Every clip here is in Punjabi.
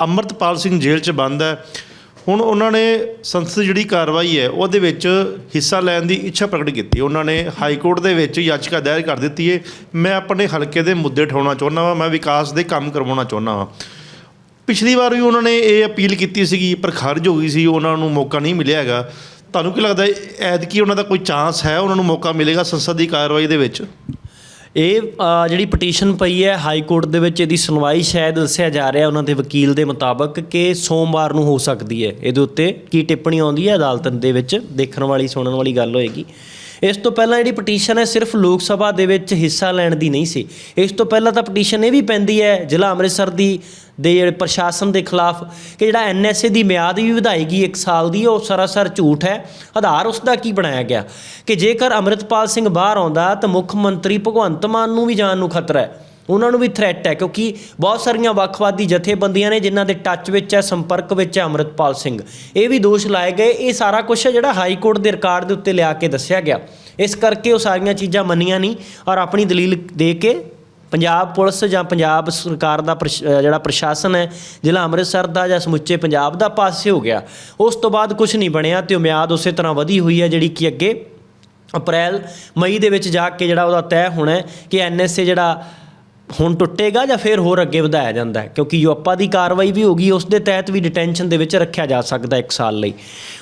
ਅੰਮ੍ਰਿਤਪਾਲ ਸਿੰਘ ਜੇਲ੍ਹ 'ਚ ਬੰਦ ਹੈ। ਹੁਣ ਉਹਨਾਂ ਨੇ ਸੰਸਦ ਜਿਹੜੀ ਕਾਰਵਾਈ ਹੈ, ਉਹਦੇ ਵਿੱਚ ਹਿੱਸਾ ਲੈਣ ਦੀ ਇੱਛਾ ਪ੍ਰਗਟ ਕੀਤੀ। ਉਹਨਾਂ ਨੇ ਹਾਈ ਕੋਰਟ ਦੇ ਵਿੱਚ ਯਾਚਿਕਾ ਦਾਇਰ ਕਰ ਦਿੱਤੀ ਹੈ। ਮੈਂ ਆਪਣੇ ਹਲਕੇ ਦੇ ਮੁੱਦੇ ਉਠਾਉਣਾ ਚਾਹੁੰਦਾ ਵਾਂ, ਮੈਂ ਵਿਕਾਸ ਦੇ ਕੰਮ ਕਰਵਾਉਣਾ ਚਾਹੁੰਦਾ ਵਾਂ। ਪਿਛਲੀ ਵਾਰ ਵੀ ਉਹਨਾਂ ਨੇ ਇਹ ਅਪੀਲ ਕੀਤੀ ਸੀਗੀ, ਪਰ ਖਾਰਜ ਹੋ ਗਈ ਸੀ, ਉਹਨਾਂ ਨੂੰ ਮੌਕਾ ਨਹੀਂ ਮਿਲਿਆ ਹੈਗਾ। ਤੁਹਾਨੂੰ ਕੀ ਲੱਗਦਾ ਐਤਕੀ ਉਹਨਾਂ ਦਾ ਕੋਈ ਚਾਂਸ ਹੈ, ਉਹਨਾਂ ਨੂੰ ਮੌਕਾ ਮਿਲੇਗਾ ਸੰਸਦ ਦੀ ਕਾਰਵਾਈ ਦੇ ਵਿੱਚ? ਇਹ ਜਿਹੜੀ ਪਟੀਸ਼ਨ ਪਈ ਹੈ ਹਾਈ ਕੋਰਟ ਦੇ ਵਿੱਚ, ਇਹਦੀ ਸੁਣਵਾਈ ਸ਼ਾਇਦ ਦੱਸਿਆ ਜਾ ਰਿਹਾ ਉਹਨਾਂ ਦੇ ਵਕੀਲ ਦੇ ਮੁਤਾਬਕ ਕਿ ਸੋਮਵਾਰ ਨੂੰ ਹੋ ਸਕਦੀ ਹੈ। ਇਹਦੇ ਉੱਤੇ ਕੀ ਟਿੱਪਣੀ ਆਉਂਦੀ ਹੈ ਅਦਾਲਤ ਦੇ ਵਿੱਚ? ਦੇਖਣ ਵਾਲੀ, ਸੁਣਨ ਵਾਲੀ ਗੱਲ ਹੋਏਗੀ। ਇਸ ਤੋਂ ਪਹਿਲਾਂ ਜਿਹੜੀ ਪਟੀਸ਼ਨ ਹੈ ਸਿਰਫ ਲੋਕ ਸਭਾ ਦੇ ਵਿੱਚ ਹਿੱਸਾ ਲੈਣ ਦੀ ਨਹੀਂ ਸੀ। ਇਸ ਤੋਂ ਪਹਿਲਾਂ ਤਾਂ ਪਟੀਸ਼ਨ ਇਹ ਵੀ ਪੈਂਦੀ ਹੈ ਜ਼ਿਲ੍ਹਾ ਅੰਮ੍ਰਿਤਸਰ ਦੀ, ਦੇ ਜਿਹੜੇ ਪ੍ਰਸ਼ਾਸਨ ਦੇ ਖਿਲਾਫ ਕਿ ਜਿਹੜਾ ਐਨਐਸਏ ਦੀ ਮਿਆਦ ਵੀ ਵਧਾਈ ਗਈ 1 ਸਾਲ ਦੀ, ਉਹ ਸਰਾਸਰ ਝੂਠ ਹੈ। ਆਧਾਰ ਉਸ ਦਾ ਕੀ ਬਣਾਇਆ ਗਿਆ? ਕਿ ਜੇਕਰ ਅੰਮ੍ਰਿਤਪਾਲ ਸਿੰਘ ਬਾਹਰ ਆਉਂਦਾ ਤਾਂ ਮੁੱਖ ਮੰਤਰੀ ਭਗਵੰਤ ਮਾਨ ਨੂੰ ਵੀ ਜਾਨ ਨੂੰ ਖਤਰਾ ਹੈ। ਉਹਨਾਂ ਨੂੰ ਵੀ ਥ੍ਰੈਟ ਹੈ, ਕਿਉਂਕਿ ਬਹੁਤ ਸਾਰੀਆਂ ਵੱਖਵਾਦੀ ਜਥੇਬੰਦੀਆਂ ਨੇ ਜਿਨ੍ਹਾਂ ਦੇ ਟੱਚ ਵਿੱਚ ਹੈ, ਸੰਪਰਕ ਵਿੱਚ ਹੈ ਅੰਮ੍ਰਿਤਪਾਲ ਸਿੰਘ। ਇਹ ਵੀ ਦੋਸ਼ ਲਾਏ ਗਏ। ਇਹ ਸਾਰਾ ਕੁਝ ਜਿਹੜਾ ਹਾਈ ਕੋਰਟ ਦੇ ਰਿਕਾਰਡ ਦੇ ਉੱਤੇ ਲਿਆ ਕੇ ਦੱਸਿਆ ਗਿਆ। ਇਸ ਕਰਕੇ ਉਹ ਸਾਰੀਆਂ ਚੀਜ਼ਾਂ ਮੰਨੀਆਂ ਨਹੀਂ ਔਰ ਆਪਣੀ ਦਲੀਲ ਦੇ ਕੇ ਪੰਜਾਬ ਪੁਲਿਸ ਜਾਂ ਪੰਜਾਬ ਸਰਕਾਰ ਦਾ ਪ੍ਰਸ਼- ਜਿਹੜਾ ਪ੍ਰਸ਼ਾਸਨ ਹੈ, ਜ਼ਿਲ੍ਹਾ ਅੰਮ੍ਰਿਤਸਰ ਦਾ ਜਾਂ ਸਮੁੱਚੇ ਪੰਜਾਬ ਦਾ ਪਾਸੇ ਹੋ ਗਿਆ। ਉਸ ਤੋਂ ਬਾਅਦ ਕੁਝ ਨਹੀਂ ਬਣਿਆ ਤੇ ਉਹ ਮਿਆਦ ਉਸੇ ਤਰ੍ਹਾਂ ਵਧੀ ਹੋਈ ਹੈ ਜਿਹੜੀ ਕਿ ਅੱਗੇ ਅਪ੍ਰੈਲ, ਮਈ ਦੇ ਵਿੱਚ ਜਾ ਕੇ ਜਿਹੜਾ ਉਹਦਾ ਤੈਅ ਹੋਣਾ ਹੈ ਕਿ ਐਨਐਸਏ ਜਿਹੜਾ ਹੁਣ ਟੁੱਟੇਗਾ ਜਾਂ ਫਿਰ ਹੋਰ ਅੱਗੇ ਵਧਾਇਆ ਜਾਂਦਾ ਹੈ? ਕਿਉਂਕਿ ਯੋਪਾ ਦੀ ਕਾਰਵਾਈ ਵੀ ਹੋਗੀ ਉਸ ਦੇ ਤਹਿਤ ਵੀ ਡਿਟੈਂਸ਼ਨ ਦੇ ਵਿੱਚ ਰੱਖਿਆ ਜਾ ਸਕਦਾ 1 ਸਾਲ ਲਈ।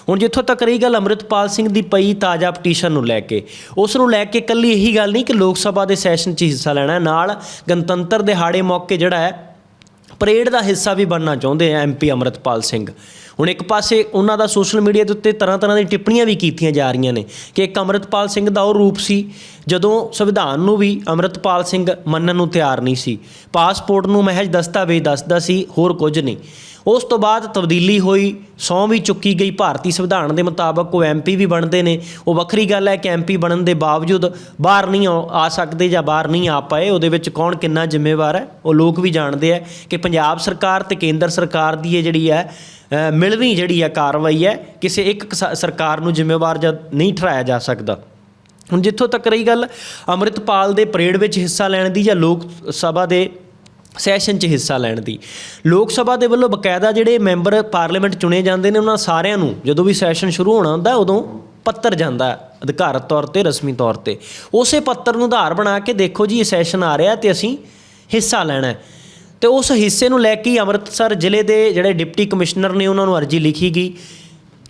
ਹੁਣ ਜਿੱਥੋਂ ਤੱਕ ਰਹੀ ਗੱਲ ਅੰਮ੍ਰਿਤਪਾਲ ਸਿੰਘ ਦੀ ਪਈ ਤਾਜ਼ਾ ਪਟੀਸ਼ਨ ਨੂੰ ਲੈ ਕੇ, ਉਸ ਨੂੰ ਲੈ ਕੇ ਇਕੱਲੀ ਇਹੀ ਗੱਲ ਨਹੀਂ ਕਿ ਲੋਕ ਸਭਾ ਦੇ ਸੈਸ਼ਨ 'ਚ ਹਿੱਸਾ ਲੈਣਾ ਨਾਲ ਗਣਤੰਤਰ ਦਿਹਾੜੇ ਮੌਕੇ ਜਿਹੜਾ ਹੈ ਪਰੇਡ ਦਾ ਹਿੱਸਾ ਵੀ ਬਣਨਾ ਚਾਹੁੰਦੇ ਆ ਐਮਪੀ ਅੰਮ੍ਰਿਤਪਾਲ ਸਿੰਘ। ਹੁਣ ਇੱਕ ਪਾਸੇ ਉਹਨਾਂ ਦਾ ਸੋਸ਼ਲ ਮੀਡੀਆ ਦੇ ਉੱਤੇ ਤਰ੍ਹਾਂ ਤਰ੍ਹਾਂ ਦੀਆਂ ਟਿੱਪਣੀਆਂ ਵੀ ਕੀਤੀਆਂ ਜਾ ਰਹੀਆਂ ਨੇ ਕਿ ਇੱਕ ਅੰਮ੍ਰਿਤਪਾਲ ਸਿੰਘ ਦਾ ਉਹ ਰੂਪ ਸੀ, ਜਦੋਂ ਸੰਵਿਧਾਨ ਨੂੰ ਵੀ ਅੰਮ੍ਰਿਤਪਾਲ ਸਿੰਘ ਮੰਨਣ ਨੂੰ ਤਿਆਰ ਨਹੀਂ ਸੀ। ਪਾਸਪੋਰਟ ਨੂੰ ਮਹਿਜ ਦਸਤਾਵੇਜ਼ ਦੱਸਦਾ ਸੀ, ਹੋਰ ਕੁਝ ਨਹੀਂ। ਉਸ ਤੋਂ ਬਾਅਦ ਤਬਦੀਲੀ ਹੋਈ ਸਹੁੰ ਵੀ ਚੁੱਕੀ ਗਈ। ਭਾਰਤੀ ਸੰਵਿਧਾਨ ਦੇ ਮੁਤਾਬਕ ਉਹ ਐਮਪੀ ਵੀ ਬਣਦੇ ਨੇ। ਉਹ ਵੱਖਰੀ ਗੱਲ ਹੈ ਕਿ ਐਮਪੀ ਬਣਨ ਦੇ ਬਾਵਜੂਦ ਬਾਹਰ ਨਹੀਂ ਆ ਸਕਦੇ ਜਾਂ ਬਾਹਰ ਨਹੀਂ ਆ ਪਾਏ। ਉਹਦੇ ਵਿੱਚ ਕੌਣ ਕਿੰਨਾ ਜ਼ਿੰਮੇਵਾਰ ਹੈ? ਉਹ ਲੋਕ ਵੀ ਜਾਣਦੇ ਆ ਕਿ ਪੰਜਾਬ ਸਰਕਾਰ ਤੇ ਕੇਂਦਰ ਸਰਕਾਰ ਦੀ ਇਹ ਜਿਹੜੀ ਹੈ ਮਿਲਵੀਂ ਜਿਹੜੀ ਹੈ ਕਾਰਵਾਈ ਹੈ, ਕਿਸੇ ਇੱਕ ਸਰਕਾਰ ਨੂੰ ਜ਼ਿੰਮੇਵਾਰ ਜਾਂ ਨਹੀਂ ਠਹਿਰਾਇਆ ਜਾ ਸਕਦਾ। ਹੁਣ ਜਿੱਥੋਂ ਤੱਕ ਰਹੀ ਗੱਲ, ਅੰਮ੍ਰਿਤਪਾਲ ਦੇ ਪਰੇਡ ਵਿੱਚ ਹਿੱਸਾ ਲੈਣ ਦੀ ਜਾਂ ਲੋਕ ਸਭਾ ਦੇ ਸੈਸ਼ਨ 'ਚ ਹਿੱਸਾ ਲੈਣ ਦੀ। ਲੋਕ ਸਭਾ ਦੇ ਵੱਲੋਂ ਬਕਾਇਦਾ ਜਿਹੜੇ ਮੈਂਬਰ ਪਾਰਲੀਮੈਂਟ ਚੁਣੇ ਜਾਂਦੇ ਨੇ ਉਹਨਾਂ ਸਾਰਿਆਂ ਨੂੰ ਜਦੋਂ ਵੀ ਸੈਸ਼ਨ ਸ਼ੁਰੂ ਹੋਣਾ ਹੁੰਦਾ ਉਦੋਂ ਪੱਤਰ ਜਾਂਦਾ ਹੈ, ਅਧਿਕਾਰਤ ਤੌਰ ਤੇ, ਰਸਮੀ ਤੌਰ ਤੇ। ਉਸੇ ਪੱਤਰ ਨੂੰ ਆਧਾਰ ਬਣਾ ਕੇ ਦੇਖੋ ਜੀ, ਇਹ ਸੈਸ਼ਨ ਆ ਰਿਹਾ ਤੇ ਅਸੀਂ ਹਿੱਸਾ ਲੈਣਾ ਹੈ। ਤੇ ਉਸ ਹਿੱਸੇ ਨੂੰ ਲੈ ਕੇ ਅੰਮ੍ਰਿਤਸਰ ਜ਼ਿਲ੍ਹੇ ਦੇ ਜਿਹੜੇ ਡਿਪਟੀ ਕਮਿਸ਼ਨਰ ਨੇ ਉਹਨਾਂ ਨੂੰ ਅਰਜੀ ਲਿਖੀ ਗਈ।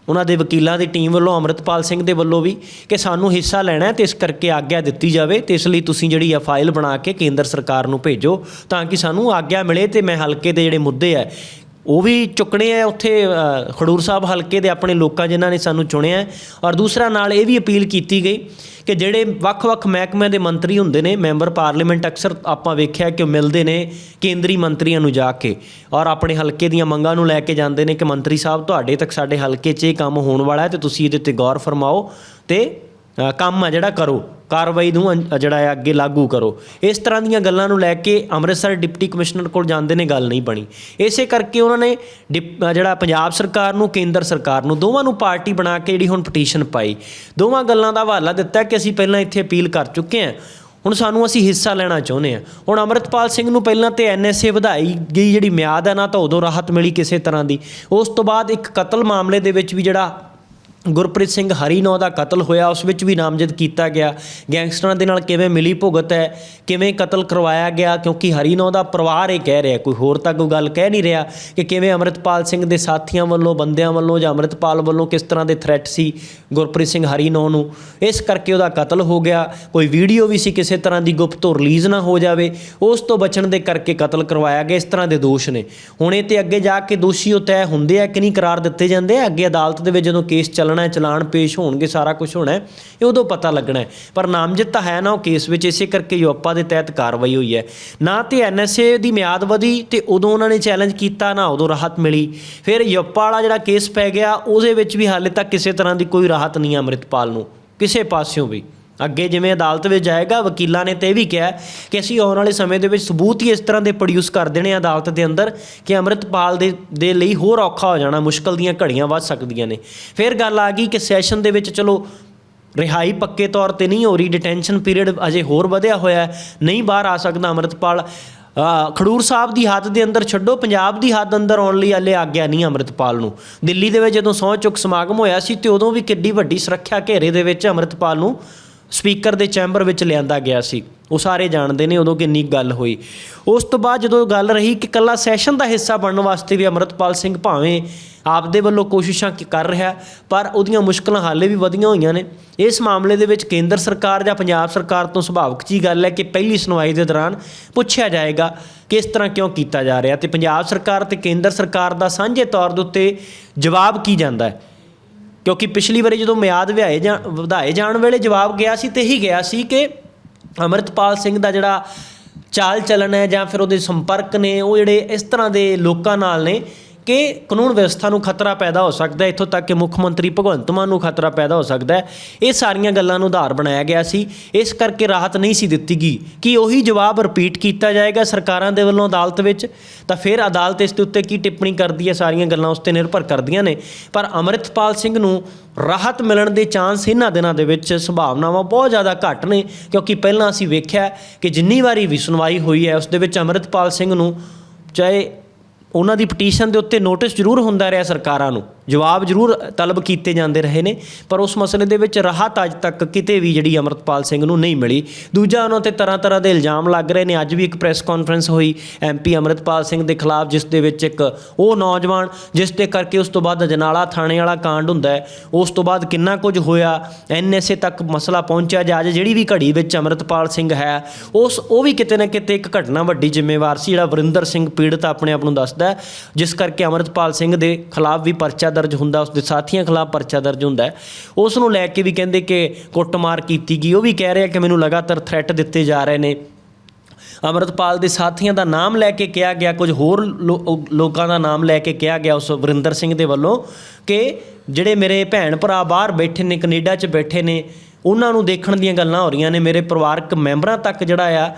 ਉਹਨਾਂ ਦੇ ਵਕੀਲਾਂ ਦੀ ਟੀਮ ਵੱਲੋਂ, ਅੰਮ੍ਰਿਤਪਾਲ ਸਿੰਘ ਦੇ ਵੱਲੋਂ ਵੀ ਕਿ ਸਾਨੂੰ ਹਿੱਸਾ ਲੈਣਾ ਹੈ ਤੇ ਇਸ ਕਰਕੇ ਆਗਿਆ ਦਿੱਤੀ ਜਾਵੇ ਤੇ ਇਸ ਲਈ ਤੁਸੀਂ ਜਿਹੜੀ ਆ ਫਾਈਲ ਬਣਾ ਕੇ ਕੇਂਦਰ ਸਰਕਾਰ ਨੂੰ ਭੇਜੋ ਤਾਂ ਕਿ ਸਾਨੂੰ ਆਗਿਆ ਮਿਲੇ ਤੇ ਮੈਂ ਹਲਕੇ ਦੇ ਜਿਹੜੇ ਮੁੱਦੇ ਆ ਉਹ ਵੀ ਚੁੱਕਣੇ ਆ ਉੱਥੇ ਖਡੂਰ ਸਾਹਿਬ ਹਲਕੇ ਦੇ ਆਪਣੇ ਲੋਕਾਂ ਜਿਨ੍ਹਾਂ ਨੇ ਸਾਨੂੰ ਚੁਣਿਆ ਔਰ ਦੂਸਰਾ ਨਾਲ ਇਹ ਵੀ ਅਪੀਲ ਕੀਤੀ ਗਈ ਕਿ ਜਿਹੜੇ ਵੱਖ-ਵੱਖ ਮਹਿਕਮਿਆਂ ਦੇ ਮੰਤਰੀ ਹੁੰਦੇ ਨੇ, ਮੈਂਬਰ ਪਾਰਲੀਮੈਂਟ ਅਕਸਰ ਆਪਾਂ ਵੇਖਿਆ ਕਿ ਉਹ ਮਿਲਦੇ ਨੇ ਕੇਂਦਰੀ ਮੰਤਰੀਆਂ ਨੂੰ ਜਾ ਕੇ। ਔਰ ਆਪਣੇ ਹਲਕੇ ਦੀਆਂ ਮੰਗਾਂ ਨੂੰ ਲੈ ਕੇ ਜਾਂਦੇ ਨੇ ਕਿ ਮੰਤਰੀ ਸਾਹਿਬ, ਤੁਹਾਡੇ ਤੱਕ ਸਾਡੇ ਹਲਕੇ 'ਚ ਇਹ ਕੰਮ ਹੋਣ ਵਾਲਾ ਹੈ ਤੇ ਤੁਸੀਂ ਇਹਦੇ ਤੇ ਗੌਰ ਫਰਮਾਓ ਤੇ ਕੰਮ ਆ ਜਿਹੜਾ ਕਰੋ, ਕਾਰਵਾਈ ਨੂੰ ਅੰ- ਜਿਹੜਾ ਹੈ ਅੱਗੇ ਲਾਗੂ ਕਰੋ। ਇਸ ਤਰ੍ਹਾਂ ਦੀਆਂ ਗੱਲਾਂ ਨੂੰ ਲੈ ਕੇ ਅੰਮ੍ਰਿਤਸਰ ਡਿਪਟੀ ਕਮਿਸ਼ਨਰ ਕੋਲ ਜਾਂਦੇ ਨੇ, ਗੱਲ ਨਹੀਂ ਬਣੀ। ਇਸੇ ਕਰਕੇ ਉਹਨਾਂ ਨੇ ਡਿਪ- ਜਿਹੜਾ ਪੰਜਾਬ ਸਰਕਾਰ ਨੂੰ, ਕੇਂਦਰ ਸਰਕਾਰ ਨੂੰ, ਦੋਵਾਂ ਨੂੰ ਪਾਰਟੀ ਬਣਾ ਕੇ ਜਿਹੜੀ ਹੁਣ ਪਟੀਸ਼ਨ ਪਾਈ। ਦੋਵਾਂ ਗੱਲਾਂ ਦਾ ਹਵਾਲਾ ਦਿੱਤਾ ਕਿ ਅਸੀਂ ਪਹਿਲਾਂ ਇੱਥੇ ਅਪੀਲ ਕਰ ਚੁੱਕੇ ਹਾਂ। ਹੁਣ ਸਾਨੂੰ ਅਸੀਂ ਹਿੱਸਾ ਲੈਣਾ ਚਾਹੁੰਦੇ ਹਾਂ। ਹੁਣ ਅੰਮ੍ਰਿਤਪਾਲ ਸਿੰਘ ਨੂੰ ਪਹਿਲਾਂ ਤੇ ਐਨਐਸਏ ਵਧਾਈ ਗਈ ਜਿਹੜੀ ਮਿਆਦ ਹੈ ਨਾ ਤਾਂ ਉਦੋਂ ਰਾਹਤ ਮਿਲੀ ਕਿਸੇ ਤਰ੍ਹਾਂ ਦੀ। ਉਸ ਤੋਂ ਬਾਅਦ ਇੱਕ ਕਤਲ ਮਾਮਲੇ ਦੇ ਵਿੱਚ ਵੀ ਜਿਹੜਾ ਗੁਰਪ੍ਰੀਤ ਸਿੰਘ ਹਰੀਨੌ ਦਾ ਕਤਲ ਹੋਇਆ, ਉਸ ਵਿੱਚ ਵੀ ਨਾਮਜ਼ਦ ਕੀਤਾ ਗਿਆ। ਗੈਂਗਸਟਰਾਂ ਦੇ ਨਾਲ ਕਿਵੇਂ ਮਿਲੀ ਭੁਗਤ ਹੈ, ਕਿਵੇਂ ਕਤਲ ਕਰਵਾਇਆ ਗਿਆ, ਕਿਉਂਕਿ ਹਰੀ ਨੌ ਦਾ ਪਰਿਵਾਰ ਇਹ ਕਹਿ ਰਿਹਾ, ਕੋਈ ਹੋਰ ਤਾਂ ਕੋਈ ਗੱਲ ਕਹਿ ਨਹੀਂ ਰਿਹਾ ਕਿ ਕਿਵੇਂ ਅੰਮ੍ਰਿਤਪਾਲ ਸਿੰਘ ਦੇ ਸਾਥੀਆਂ ਵੱਲੋਂ, ਬੰਦਿਆਂ ਵੱਲੋਂ ਜਾਂ ਅੰਮ੍ਰਿਤਪਾਲ ਵੱਲੋਂ ਕਿਸ ਤਰ੍ਹਾਂ ਦੇ ਥ੍ਰੈਟ ਸੀ ਗੁਰਪ੍ਰੀਤ ਸਿੰਘ ਹਰੀਨੌ ਨੂੰ ਇਸ ਕਰਕੇ ਉਹਦਾ ਕਤਲ ਹੋ ਗਿਆ। ਕੋਈ ਵੀਡੀਓ ਵੀ ਸੀ ਕਿਸੇ ਤਰ੍ਹਾਂ ਦੀ ਗੁਪਤ ਤੋਂ ਰਿਲੀਜ਼ ਨਾ ਹੋ ਜਾਵੇ, ਉਸ ਤੋਂ ਬਚਣ ਦੇ ਕਰਕੇ ਕਤਲ ਕਰਵਾਇਆ ਗਿਆ, ਇਸ ਤਰ੍ਹਾਂ ਦੇ ਦੋਸ਼ ਨੇ। ਹੁਣ ਇਹ ਤੇ ਅੱਗੇ ਜਾ ਕੇ ਦੋਸ਼ੀ ਉਹ ਤੈਅ ਹੁੰਦੇ ਆ ਕਿ ਨਹੀਂ, ਕਰਾਰ ਦਿੱਤੇ ਜਾਂਦੇ ਆ? ਅੱਗੇ ਅਦਾਲਤ ਦੇ ਵਿੱਚ ਜਦੋਂ ਕੇਸ ਚੱਲ ਚੱਲਣਾ ਚਲਾਨ ਪੇਸ਼ ਹੋਣਗੇ, ਸਾਰਾ ਕੁਝ ਹੋਣਾ ਇਹ ਉਦੋਂ ਪਤਾ ਲੱਗਣਾ ਪਰ ਨਾਮਜ਼ਦ ਤਾਂ ਹੈ ਨਾ ਉਹ ਕੇਸ ਵਿੱਚ, ਇਸੇ ਕਰਕੇ ਯੋਪਾ ਦੇ ਤਹਿਤ ਕਾਰਵਾਈ ਹੋਈ ਹੈ। ਨਾ ਤੇ ਐਨਐਸਏ ਦੀ ਮਿਆਦ ਵਧੀ ਤੇ ਉਦੋਂ ਉਹਨਾਂ ਨੇ ਚੈਲੰਜ ਕੀਤਾ, ਨਾ ਉਦੋਂ ਰਾਹਤ ਮਿਲੀ। ਫਿਰ ਯੋਪਾ ਵਾਲਾ ਜਿਹੜਾ ਕੇਸ ਪੈ ਗਿਆ, ਉਹਦੇ ਵਿੱਚ ਵੀ ਹਾਲੇ ਤੱਕ ਕਿਸੇ ਤਰ੍ਹਾਂ ਦੀ ਕੋਈ ਰਾਹਤ ਨਹੀਂ ਹੈ ਅੰਮ੍ਰਿਤਪਾਲ ਨੂੰ, ਕਿਸੇ ਪਾਸਿਓਂ ਵੀ। ਅੱਗੇ ਜਿਵੇਂ ਅਦਾਲਤ ਵਿੱਚ ਜਾਏਗਾ, ਵਕੀਲਾਂ ਨੇ ਤੇ ਇਹ ਵੀ ਕਿਹਾ ਕਿ ਅਸੀਂ ਆਉਣ ਵਾਲੇ ਸਮੇਂ ਦੇ ਵਿੱਚ ਸਬੂਤ ਹੀ ਇਸ ਤਰ੍ਹਾਂ ਦੇ ਪ੍ਰੋਡਿਊਸ ਕਰ ਦੇਣੇ ਆ ਅਦਾਲਤ ਦੇ ਅੰਦਰ ਕਿ ਅੰਮ੍ਰਿਤਪਾਲ ਦੇ ਦੇ ਲਈ ਹੋਰ ਔਖਾ ਹੋ ਜਾਣਾ, ਮੁਸ਼ਕਲ ਦੀਆਂ ਘੜੀਆਂ ਵੱਧ ਸਕਦੀਆਂ ਨੇ। ਫਿਰ ਗੱਲ ਆ ਗਈ ਕਿ ਸੈਸ਼ਨ ਦੇ ਵਿੱਚ ਚਲੋ ਰਿਹਾਈ ਪੱਕੇ ਤੌਰ ਤੇ ਨਹੀਂ ਹੋ ਰਹੀ ਡਿਟੈਂਸ਼ਨ ਪੀਰੀਅਡ ਅਜੇ ਹੋਰ ਵਧਿਆ ਹੋਇਆ ਨਹੀਂ ਬਾਹਰ ਆ ਸਕਦਾ ਅੰਮ੍ਰਿਤਪਾਲ। ਖਡੂਰ ਸਾਹਿਬ ਦੀ ਹੱਦ ਦੇ ਅੰਦਰ ਛੱਡੋ, ਪੰਜਾਬ ਦੀ ਹੱਦ ਅੰਦਰ ਆਉਣ ਲਈ ਹਲੇ ਆਗਿਆ ਨਹੀਂ ਅੰਮ੍ਰਿਤਪਾਲ ਨੂੰ। ਦਿੱਲੀ ਦੇ ਵਿੱਚ ਜਦੋਂ ਸਹੁੰ ਚੁੱਕ ਸਮਾਗਮ ਹੋਇਆ ਸੀ ਤੇ ਉਦੋਂ ਵੀ ਕਿੱਡੀ ਵੱਡੀ ਸੁਰੱਖਿਆ ਘੇਰੇ ਦੇ ਵਿੱਚ ਅੰਮ੍ਰਿਤਪਾਲ ਨੂੰ ਸਪੀਕਰ ਦੇ ਚੈਂਬਰ ਵਿੱਚ ਲਿਆਂਦਾ ਗਿਆ ਸੀ। ਉਹ ਸਾਰੇ ਜਾਣਦੇ ਨੇ ਉਦੋਂ ਕਿੰਨੀ ਗੱਲ ਹੋਈ। ਉਸ ਤੋਂ ਬਾਅਦ ਜਦੋਂ ਗੱਲ ਰਹੀ ਕਿ ਕੱਲਾ ਸੈਸ਼ਨ ਦਾ ਹਿੱਸਾ ਬਣਨ ਵਾਸਤੇ ਵੀ ਅੰਮ੍ਰਿਤਪਾਲ ਸਿੰਘ ਭਾਵੇਂ ਆਪਦੇ ਵੱਲੋਂ ਕੋਸ਼ਿਸ਼ਾਂ ਕੀ, ਕਰ ਰਿਹਾ, ਪਰ ਉਹਦੀਆਂ ਮੁਸ਼ਕਲਾਂ ਹਾਲੇ ਵੀ ਵਧੀਆਂ ਹੋਈਆਂ ਨੇ। ਇਸ ਮਾਮਲੇ ਦੇ ਵਿੱਚ ਕੇਂਦਰ ਸਰਕਾਰ ਜਾਂ ਪੰਜਾਬ ਸਰਕਾਰ ਤੋਂ ਸੁਭਾਵਿਕ ਜੀ ਗੱਲ ਹੈ ਕਿ ਪਹਿਲੀ ਸੁਣਵਾਈ ਦੇ ਦੌਰਾਨ ਪੁੱਛਿਆ ਜਾਏਗਾ ਕਿ ਇਸ ਤਰ੍ਹਾਂ ਕਿਉਂ ਕੀਤਾ ਜਾ ਰਿਹਾ ਤੇ ਪੰਜਾਬ ਸਰਕਾਰ ਤੇ ਕੇਂਦਰ ਸਰਕਾਰ ਦਾ ਸਾਂਝੇ ਤੌਰ ਦੇ ਉੱਤੇ ਜਵਾਬ ਕੀ ਜਾਂਦਾ ਹੈ। ਕਿਉਂਕਿ ਪਿਛਲੀ ਵਾਰੀ ਜਦੋਂ ਮਿਆਦ ਵਿਆਏ ਜਾਂ ਵਧਾਏ ਜਾਣ ਵੇਲੇ ਜਵਾਬ ਗਿਆ ਸੀ ਤੇ ਹੀ ਗਿਆ ਸੀ ਕਿ ਅਮਰਿਤਪਾਲ ਸਿੰਘ ਦਾ ਜਿਹੜਾ ਚਾਲ ਚੱਲਣ ਹੈ ਜਾਂ ਫਿਰ ਉਹਦੇ ਸੰਪਰਕ ਨੇ, ਉਹ ਜਿਹੜੇ ਇਸ ਤਰ੍ਹਾਂ ਦੇ ਲੋਕਾਂ ਨਾਲ ਨੇ ਕਿ ਕਾਨੂੰਨ ਵਿਵਸਥਾ ਨੂੰ ਖਤਰਾ ਪੈਦਾ ਹੋ ਸਕਦਾ ਹੈ, ਇੱਥੋਂ ਤੱਕ ਕਿ ਮੁੱਖ ਮੰਤਰੀ ਭਗਵੰਤ ਮਾਨ ਨੂੰ ਖਤਰਾ ਪੈਦਾ ਹੋ ਸਕਦਾ ਹੈ। ਇਹ ਸਾਰੀਆਂ ਗੱਲਾਂ ਨੂੰ ਆਧਾਰ ਬਣਾਇਆ ਗਿਆ ਸੀ। ਇਸ ਕਰਕੇ ਰਾਹਤ ਨਹੀਂ ਸੀ ਦਿੱਤੀ ਗਈ ਕਿ ਉਹੀ ਜਵਾਬ ਰਿਪੀਟ ਕੀਤਾ ਜਾਏਗਾ ਸਰਕਾਰਾਂ ਦੇ ਵੱਲੋਂ ਅਦਾਲਤ ਵਿੱਚ। ਤਾਂ ਫਿਰ ਅਦਾਲਤ ਇਸ ਦੇ ਉੱਤੇ ਕੀ ਟਿੱਪਣੀ ਕਰਦੀ ਹੈ, ਸਾਰੀਆਂ ਗੱਲਾਂ ਉਸ ਤੇ ਨਿਰਭਰ ਕਰਦੀਆਂ ਨੇ। ਪਰ ਅਮਰਿਤਪਾਲ ਸਿੰਘ ਨੂੰ ਰਾਹਤ ਮਿਲਣ ਦੇ ਚਾਂਸ ਇਹਨਾਂ ਦਿਨਾਂ ਦੇ ਵਿੱਚ ਸੰਭਾਵਨਾਵਾਂ ਬਹੁਤ ਜ਼ਿਆਦਾ ਘੱਟ ਨੇ। ਕਿਉਂਕਿ ਪਹਿਲਾਂ ਅਸੀਂ ਵੇਖਿਆ ਕਿ ਜਿੰਨੀ ਵਾਰੀ ਵੀ ਸੁਣਵਾਈ ਹੋਈ ਹੈ, ਉਸ ਦੇ ਵਿੱਚ ਅਮਰਿਤਪਾਲ ਸਿੰਘ ਨੂੰ ਚਾਹੇ ਉਹਨਾਂ ਦੀ ਪਟੀਸ਼ਨ ਦੇ ਉੱਤੇ ਨੋਟਿਸ ਜ਼ਰੂਰ ਹੁੰਦਾ ਰਿਹਾ ਸਰਕਾਰਾਂ ਨੂੰ। ਜਵਾਬ ਜ਼ਰੂਰ ਤਲਬ ਕੀਤੇ ਜਾਂਦੇ ਰਹੇ ਨੇ, ਪਰ ਉਸ ਮਸਲੇ ਦੇ ਵਿੱਚ ਰਾਹਤ ਅੱਜ ਤੱਕ ਕਿਤੇ ਵੀ ਜਿਹੜੀ ਅਮਰਤਪਾਲ ਸਿੰਘ ਨੂੰ ਨਹੀਂ ਮਿਲੀ। ਦੂਜਾ ਉਹਨਾਂ ਤੇ ਤਰ੍ਹਾਂ ਤਰ੍ਹਾਂ ਦੇ ਇਲਜ਼ਾਮ ਲੱਗ ਰਹੇ ਨੇ। ਅੱਜ ਵੀ ਇੱਕ ਪ੍ਰੈਸ ਕਾਨਫਰੰਸ ਹੋਈ ਐਮਪੀ ਅਮਰਤਪਾਲ ਸਿੰਘ ਦੇ ਖਿਲਾਫ, ਜਿਸ ਦੇ ਵਿੱਚ ਇੱਕ ਉਹ ਨੌਜਵਾਨ, ਜਿਸ ਦੇ ਕਰਕੇ ਉਸ ਤੋਂ ਬਾਅਦ ਅਜਨਾਲਾ ਥਾਣੇ ਵਾਲਾ ਕਾਂਡ ਹੁੰਦਾ ਹੈ, ਉਸ ਤੋਂ ਬਾਅਦ ਕਿੰਨਾ ਕੁਝ ਹੋਇਆ ਐਨਐਸਏ ਤੱਕ ਮਸਲਾ ਪਹੁੰਚਿਆ ਜਾਂ ਅੱਜ ਜਿਹੜੀ ਵੀ ਘੜੀ ਵਿੱਚ ਅਮਰਤਪਾਲ ਸਿੰਘ ਹੈ, ਉਸ, ਉਹ ਵੀ ਕਿਤੇ ਨਾ ਕਿਤੇ ਇੱਕ ਘਟਨਾ ਵੱਡੀ ਜ਼ਿੰਮੇਵਾਰ ਸੀ, ਜਿਹੜਾ ਵਰਿੰਦਰ ਸਿੰਘ ਪੀੜਤ ਆਪਣੇ ਆਪ ਨੂੰ ਦੱਸਦਾ ਜਿਸ ਕਰਕੇ ਅਮਰਤਪਾਲ ਸਿੰਘ ਦੇ ਖਿਲਾਫ ਵੀ ਪਰਚਾ ਦਰਜ ਹੁੰਦਾ, ਉਸ ਦੇ ਸਾਥੀਆਂ ਖਿਲਾਫ ਪਰਚਾ ਦਰਜ ਹੁੰਦਾ ਉਸ ਨੂੰ ਲੈ ਕੇ ਵੀ ਕਹਿੰਦੇ ਕਿ ਕੁੱਟਮਾਰ ਕੀਤੀ ਗਈ। ਉਹ ਵੀ ਕਹਿ ਰਿਹਾ ਕਿ ਮੈਨੂੰ ਲਗਾਤਾਰ ਥ੍ਰੈਟ ਦਿੱਤੇ ਜਾ ਰਹੇ ਨੇ। ਅਮਰਤਪਾਲ ਦੇ ਸਾਥੀਆਂ ਦਾ ਨਾਮ ਲੈ ਕੇ ਕਿਹਾ ਗਿਆ, ਕੁਝ ਹੋਰ ਲੋ- ਲੋਕਾਂ ਦਾ ਨਾਮ ਲੈ ਕੇ ਕਿਹਾ ਗਿਆ ਉਸ ਵਰਿੰਦਰ ਸਿੰਘ ਦੇ ਵੱਲੋਂ ਕਿ ਜਿਹੜੇ ਮੇਰੇ ਭੈਣ ਭਰਾ ਬਾਹਰ ਬੈਠੇ ਨੇ, ਕੈਨੇਡਾ 'ਚ ਬੈਠੇ ਨੇ, ਉਹਨਾਂ ਨੂੰ ਦੇਖਣ ਦੀਆਂ ਗੱਲਾਂ ਹੋ ਰਹੀਆਂ ਨੇ। ਮੇਰੇ ਪਰਿਵਾਰਕ ਮੈਂਬਰਾਂ ਤੱਕ ਜਿਹੜਾ ਆ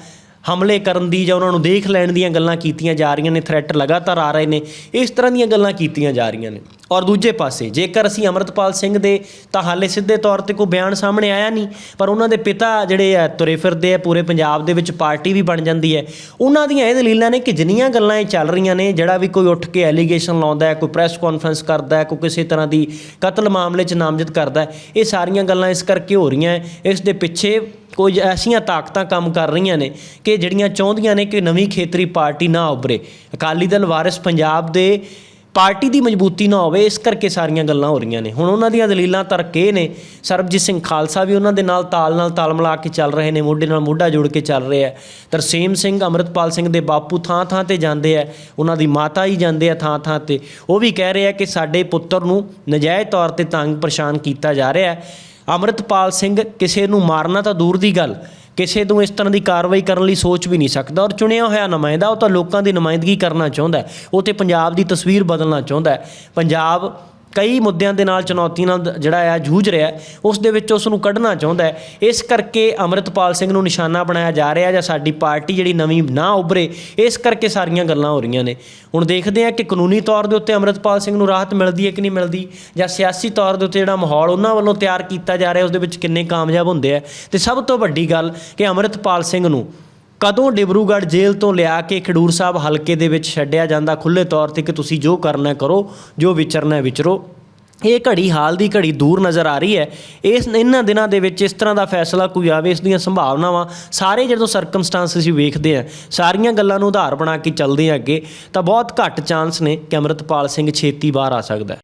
ਹਮਲੇ ਕਰਨ ਦੀ ਜਾਂ ਉਹਨਾਂ ਨੂੰ ਦੇਖ ਲੈਣ ਦੀਆਂ ਗੱਲਾਂ ਕੀਤੀਆਂ ਜਾ ਰਹੀਆਂ ਨੇ ਥ੍ਰੈਟ ਲਗਾਤਾਰ ਆ ਰਹੇ ਨੇ, ਇਸ ਤਰ੍ਹਾਂ ਦੀਆਂ ਗੱਲਾਂ ਕੀਤੀਆਂ ਜਾ ਰਹੀਆਂ ਨੇ। ਔਰ ਦੂਜੇ ਪਾਸੇ, ਜੇਕਰ ਅਸੀਂ ਅਮਰਤਪਾਲ ਸਿੰਘ ਦੇ, ਤਾਂ ਹਾਲੇ ਸਿੱਧੇ ਤੌਰ ਤੇ ਕੋਈ ਬਿਆਨ ਸਾਹਮਣੇ ਆਇਆ ਨਹੀਂ, ਪਰ ਉਹਨਾਂ ਦੇ ਪਿਤਾ ਜਿਹੜੇ ਆ, ਤੁਰੇ ਫਿਰਦੇ ਆ, ਪੂਰੇ ਪੰਜਾਬ ਦੇ ਵਿੱਚ ਪਾਰਟੀ ਵੀ ਬਣ ਜਾਂਦੀ ਹੈ। ਉਹਨਾਂ ਦੀਆਂ ਇਹ ਦਲੀਲਾਂ ਨੇ ਕਿ ਜਿੰਨੀਆਂ ਗੱਲਾਂ ਇਹ ਚੱਲ ਰਹੀਆਂ ਨੇ, ਜਿਹੜਾ ਵੀ ਕੋਈ ਉੱਠ ਕੇ ਐਲੀਗੇਸ਼ਨ ਲਾਉਂਦਾ ਹੈ, ਕੋਈ ਪ੍ਰੈਸ ਕਾਨਫਰੰਸ ਕਰਦਾ ਹੈ, ਕੋਈ ਕਿਸੇ ਤਰ੍ਹਾਂ ਦੀ ਕਤਲ ਮਾਮਲੇ 'ਚ ਨਾਮਜ਼ਦ ਕਰਦਾ ਹੈ, ਇਹ ਸਾਰੀਆਂ ਗੱਲਾਂ ਇਸ ਕਰਕੇ ਹੋ ਰਹੀਆਂ ਇਸ ਦੇ ਪਿੱਛੇ ਕੁਝ ਐਸੀਆਂ ਤਾਕਤਾਂ ਕੰਮ ਕਰ ਰਹੀਆਂ ਨੇ ਕਿ ਜਿਹੜੀਆਂ ਚਾਹੁੰਦੀਆਂ ਨੇ ਕਿ ਨਵੀਂ ਖੇਤਰੀ ਪਾਰਟੀ ਨਾ ਉਭਰੇ। ਅਕਾਲੀ ਦਲ, ਵਾਰਿਸ ਪੰਜਾਬ ਦੇ ਪਾਰਟੀ ਦੀ ਮਜ਼ਬੂਤੀ ਨਾ ਹੋਵੇ, ਇਸ ਕਰਕੇ ਸਾਰੀਆਂ ਗੱਲਾਂ ਹੋ ਰਹੀਆਂ ਨੇ। ਹੁਣ ਉਹਨਾਂ ਦੀਆਂ ਦਲੀਲਾਂ ਤਰਕ ਇਹ ਨੇ, ਸਰਬਜੀਤ ਸਿੰਘ ਖਾਲਸਾ ਵੀ ਉਹਨਾਂ ਦੇ ਨਾਲ ਤਾਲ ਨਾਲ ਤਾਲ ਮਿਲਾ ਕੇ ਚੱਲ ਰਹੇ ਨੇ, ਮੋਢੇ ਨਾਲ ਮੋਢਾ ਜੋੜ ਕੇ ਚੱਲ ਰਹੇ ਆ ਤਰਸੇਮ ਸਿੰਘ, ਅਮਰਿਤਪਾਲ ਸਿੰਘ ਦੇ ਬਾਪੂ ਥਾਂ ਥਾਂ ਤੇ ਜਾਂਦੇ ਆ, ਉਹਨਾਂ ਦੀ ਮਾਤਾ ਹੀ ਜਾਂਦੇ ਆ ਥਾਂ ਥਾਂ ਤੇ। ਉਹ ਵੀ ਕਹਿ ਰਹੇ ਆ ਕਿ ਸਾਡੇ ਪੁੱਤਰ ਨੂੰ ਨਜਾਇਜ਼ ਤੌਰ ਤੇ ਤੰਗ ਪਰੇਸ਼ਾਨ ਕੀਤਾ ਜਾ ਰਿਹਾ ਹੈ। ਅਮਰਿਤਪਾਲ ਸਿੰਘ ਕਿਸੇ ਨੂੰ ਮਾਰਨਾ ਤਾਂ ਦੂਰ ਦੀ ਗੱਲ, ਕਿਸੇ ਨੂੰ ਇਸ ਤਰ੍ਹਾਂ ਦੀ ਕਾਰਵਾਈ ਕਰਨ ਲਈ ਸੋਚ ਵੀ ਨਹੀਂ ਸਕਦਾ ਔਰ ਚੁਣਿਆ ਹੋਇਆ ਨੁਮਾਇੰਦਾ ਉਹ ਤਾਂ ਲੋਕਾਂ ਦੀ ਨੁਮਾਇੰਦਗੀ ਕਰਨਾ ਚਾਹੁੰਦਾ ਹੈ, ਉਹ ਤੇ ਪੰਜਾਬ ਦੀ ਤਸਵੀਰ ਬਦਲਣਾ ਚਾਹੁੰਦਾ ਹੈ। ਪੰਜਾਬ ਕਈ ਮੁੱਦਿਆਂ ਦੇ ਨਾਲ ਚੁਣੌਤੀ ਨਾਲ ਜਿਹੜਾ ਆ ਜੂਝ ਰਿਹਾ ਉਸ ਦੇ ਵਿੱਚ ਉਸ ਨੂੰ ਕੱਢਣਾ ਚਾਹੁੰਦਾ ਹੈ। ਇਸ ਕਰਕੇ ਅਮਰਿਤਪਾਲ ਸਿੰਘ ਨੂੰ ਨਿਸ਼ਾਨਾ ਬਣਾਇਆ ਜਾ ਰਿਹਾ ਜਾਂ ਸਾਡੀ ਪਾਰਟੀ ਜਿਹੜੀ ਨਵੀਂ ਨਾ ਉਭਰੇ, ਇਸ ਕਰਕੇ ਸਾਰੀਆਂ ਗੱਲਾਂ ਹੋ ਰਹੀਆਂ ਨੇ। ਹੁਣ ਦੇਖਦੇ ਹਾਂ ਕਿ ਕਾਨੂੰਨੀ ਤੌਰ ਦੇ ਉੱਤੇ ਅਮਰਿਤਪਾਲ ਸਿੰਘ ਨੂੰ ਰਾਹਤ ਮਿਲਦੀ ਹੈ ਕਿ ਨਹੀਂ ਮਿਲਦੀ, ਜਾਂ ਸਿਆਸੀ ਤੌਰ ਦੇ ਉੱਤੇ ਜਿਹੜਾ ਮਾਹੌਲ ਉਹਨਾਂ ਵੱਲੋਂ ਤਿਆਰ ਕੀਤਾ ਜਾ ਰਿਹਾ, ਉਸ ਦੇ ਵਿੱਚ ਕਿੰਨੇ ਕਾਮਯਾਬ ਹੁੰਦੇ ਆ। ਤੇ ਸਭ ਤੋਂ ਵੱਡੀ ਗੱਲ ਕਿ ਅਮਰਿਤਪਾਲ ਸਿੰਘ ਨੂੰ ਕਦੋਂ ਡਿਬਰੂਗੜ੍ਹ ਜੇਲ੍ਹ ਤੋਂ ਲਿਆ ਕੇ ਖਡੂਰ ਸਾਹਿਬ ਹਲਕੇ ਦੇ ਵਿੱਚ ਛੱਡਿਆ ਜਾਂਦਾ? ਖੁੱਲੇ ਤੌਰ ਤੇ ਕਿ ਤੁਸੀਂ ਜੋ ਕਰਨਾ ਕਰੋ, ਜੋ ਵਿਚਰਨਾ ਵਿਚਰੋ। ਇਹ ਘੜੀ ਹਾਲ ਦੀ ਘੜੀ ਦੂਰ ਨਜ਼ਰ ਆ ਰਹੀ ਹੈ। ਇਸ ਇਹਨਾਂ ਦਿਨਾਂ ਦੇ ਵਿੱਚ ਇਸ ਤਰ੍ਹਾਂ ਦਾ ਫੈਸਲਾ ਕੋਈ ਆਵੇ, ਇਸ ਦੀਆਂ ਸੰਭਾਵਨਾਵਾਂ ਸਾਰੇ ਜਦੋਂ ਸਰਕਮਸਟੈਂਸਸ ਵੇਖਦੇ ਆ, ਸਾਰੀਆਂ ਗੱਲਾਂ ਨੂੰ ਆਧਾਰ ਬਣਾ ਕੇ ਚੱਲਦੇ ਆ ਅੱਗੇ, ਤਾਂ ਬਹੁਤ ਘੱਟ ਚਾਂਸ ਨੇ ਕਿ ਅੰਮ੍ਰਿਤਪਾਲ ਸਿੰਘ ਛੇਤੀ ਬਾਹਰ ਆ ਸਕਦਾ